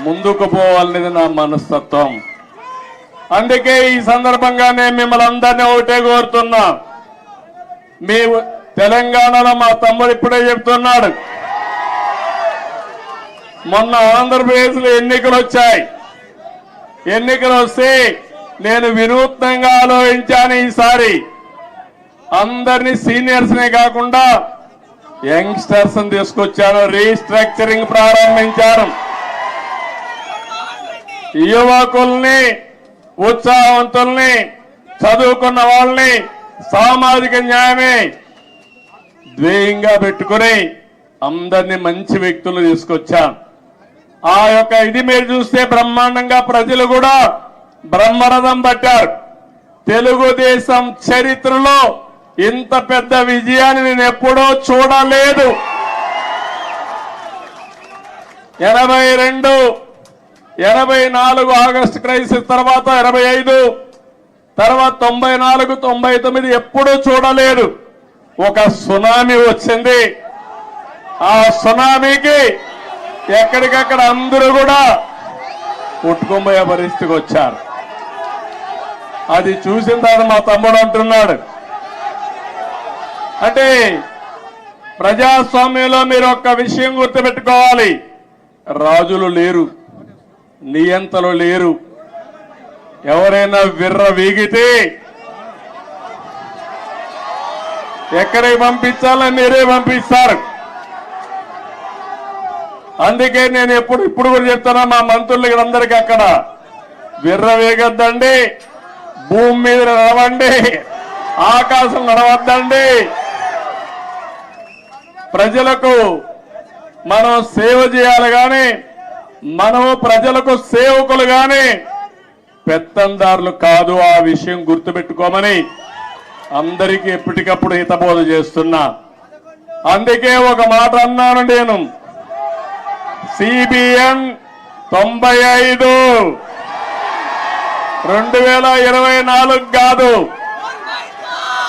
ముందుకు పోవాలనేది నా మనస్తత్వం. అందుకే ఈ సందర్భంగా నేను మిమ్మల్ని అందరినీ ఒకటే కోరుతున్నా. మీ తెలంగాణలో మా తమ్ముడు ఇప్పుడే చెప్తున్నాడు. మొన్న ఆంధ్రప్రదేశ్లో ఎన్నికలు వచ్చాయి. ఎన్నికలు వస్తే నేను వినూత్నంగా ఆలోచించాను ఈసారి. అందరినీ సీనియర్స్ నే కాకుండా యంగ్స్టర్స్ తీసుకొచ్చాను రీస్ట్రక్చరింగ్ ప్రారంభించారు యువకుల్ని ఉత్సాహవంతుల్ని చదువుకున్న వాళ్ళని సామాజిక న్యాయమే ధ్యేయంగా పెట్టుకుని అందరినీ మంచి వ్యక్తులు తీసుకొచ్చాం. ఆ యొక్క ఇది మీరు చూస్తే బ్రహ్మాండంగా ప్రజలు కూడా బ్రహ్మరథం పట్టారు. తెలుగుదేశం చరిత్రలో ఇంత పెద్ద విజయాన్ని నేను ఎప్పుడో చూడలేదు. ఎనభై రెండు ఎనభై నాలుగు ఆగస్టు క్రైసిస్ తర్వాత ఎనభై ఐదు తర్వాత తొంభై నాలుగు తొంభై తొమ్మిది ఎప్పుడూ చూడలేదు. ఒక సునామీ వచ్చింది. ఆ సునామీకి ఎక్కడికక్కడ అందరూ కూడా పుట్టుకుపోయే పరిస్థితికి వచ్చారు. అది చూసిన తర్వాత మా తమ్ముడు అంటున్నాడు అంటే ప్రజాస్వామ్యంలో మీరు ఒక్క విషయం గుర్తుపెట్టుకోవాలి. రాజులు లేరు. నియంతలు లేరు. ఎవరైనా విర్ర వీగితే ఎక్కడికి పంపించాలో మీరే పంపిస్తారు అందుకే నేను ఎప్పుడు ఇప్పుడు కూడా చెప్తున్నా మా మంత్రులకి అందరికీ అక్కడ విర్ర వేగద్దండి భూమి మీద నడవండి ఆకాశం నడవద్దండి. ప్రజలకు మనం సేవ చేయాలి కానీ మనము ప్రజలకు సేవకులు కానీ పెత్తందారులు కాదు ఆ విషయం గుర్తుపెట్టుకోమని అందరికీ ఎప్పటికప్పుడు హితబోధ చేస్తున్నా. అందుకే ఒక మాట అన్నాను నేను. సిబిఎన్ తొంభై ఐదు. రెండు వేల ఇరవై నాలుగు కాదు.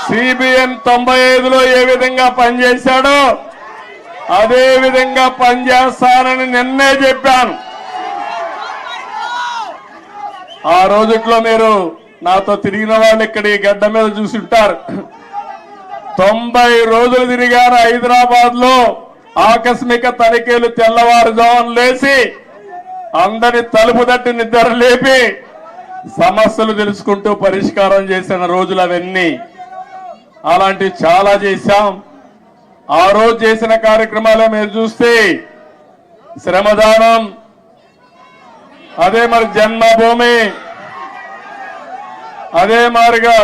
సిబిఎన్ తొంభై ఐదులో ఏ విధంగా పనిచేశాడో అదే విధంగా పనిచేస్తానని నిన్నే చెప్పాను. ఆ రోజుట్లో మీరు నాతో తిరిగిన వాళ్ళు ఇక్కడ ఈ గడ్డ మీద చూసుంటారు తొంభై రోజులు తిరిగారు హైదరాబాద్లో ఆకస్మిక తనిఖీలు తెల్లవారుజామున లేచి అందరి తలుపు తట్టి నిద్ర లేపి సమస్యలు తెలుసుకుంటూ పరిష్కారం చేసిన రోజులు అవన్నీ. అలాంటివి చాలా చేశాం. ఆ రోజు చేసిన కార్యక్రమాలే మీరు చూస్తే శ్రమదానం అదే మరి జన్మభూమి అదే మారిగా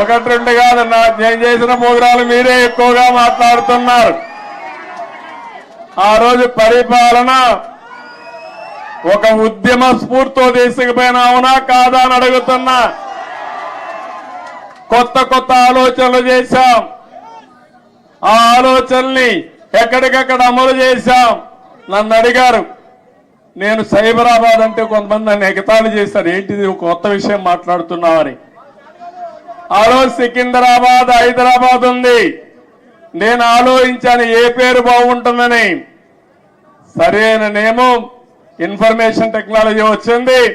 ఒకటి రెండు కాదు నా నేను చేసిన ప్రోగ్రాలు మీరే ఎక్కువగా మాట్లాడుతున్నారు. ఆ రోజు పరిపాలన ఒక ఉద్యమ స్ఫూర్తితో తీసుకుపోయిన అవునా కాదా అని అడుగుతున్నా కొత్త కొత్త ఆలోచనలు చేశాం. ఆ ఆలోచనల్ని ఎక్కడికక్కడ అమలు చేశాం. నన్ను అడిగారు నేను సైబరాబాద్ అంటే కొంతమంది నన్ను ఎగతాళి చేశారు. ఏంటిది? ఒక కొత్త విషయం మాట్లాడుతున్నావని ఆ రోజు సికింద్రాబాద్ హైదరాబాద్ ఉంది. నేను ఆలోచించాను ఏ పేరు బాగుంటుందని. సరైన నేమం ఇన్ఫర్మేషన్ టెక్నాలజీ వచ్చింది.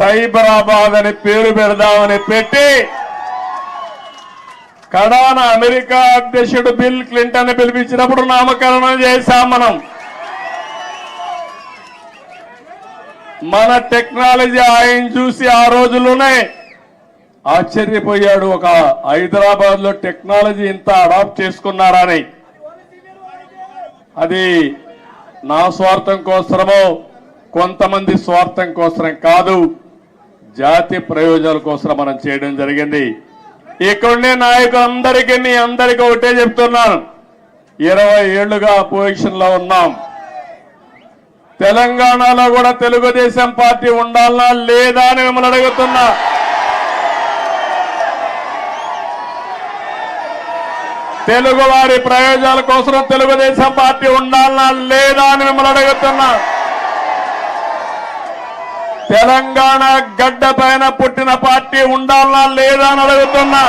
సైబరాబాద్ అని పేరు పెడదామని పెట్టి కడాన అమెరికా అధ్యక్షుడు బిల్ క్లింటన్ పిలిపించినప్పుడు నామకరణం చేశాం మనం. మన టెక్నాలజీ ఆయన చూసి ఆ రోజుల్లోనే ఆశ్చర్యపోయాడు. ఒక హైదరాబాద్లో టెక్నాలజీ ఇంత అడాప్ట్ చేసుకున్నారని. అది నా స్వార్థం కోసమో కొంతమంది స్వార్థం కోసం కాదు జాతి ప్రయోజనాల కోసం మనం చేయడం జరిగింది. ఇక్కడనే నాయకులందరికీ మీ అందరికీ ఒకటే చెప్తున్నాను. ఇరవై ఏళ్ళుగా పొజిషన్లో ఉన్నాం. తెలంగాణలో కూడా తెలుగుదేశం పార్టీ ఉండాలా లేదా అని మిమ్మల్ని అడుగుతున్నా. తెలుగు వారి ప్రయోజనాల కోసం తెలుగుదేశం పార్టీ ఉండాలా లేదా అని మిమ్మల్ని అడుగుతున్నా. తెలంగాణ గడ్డ పైన పుట్టిన పార్టీ ఉండాలా లేదా అని అడుగుతున్నా.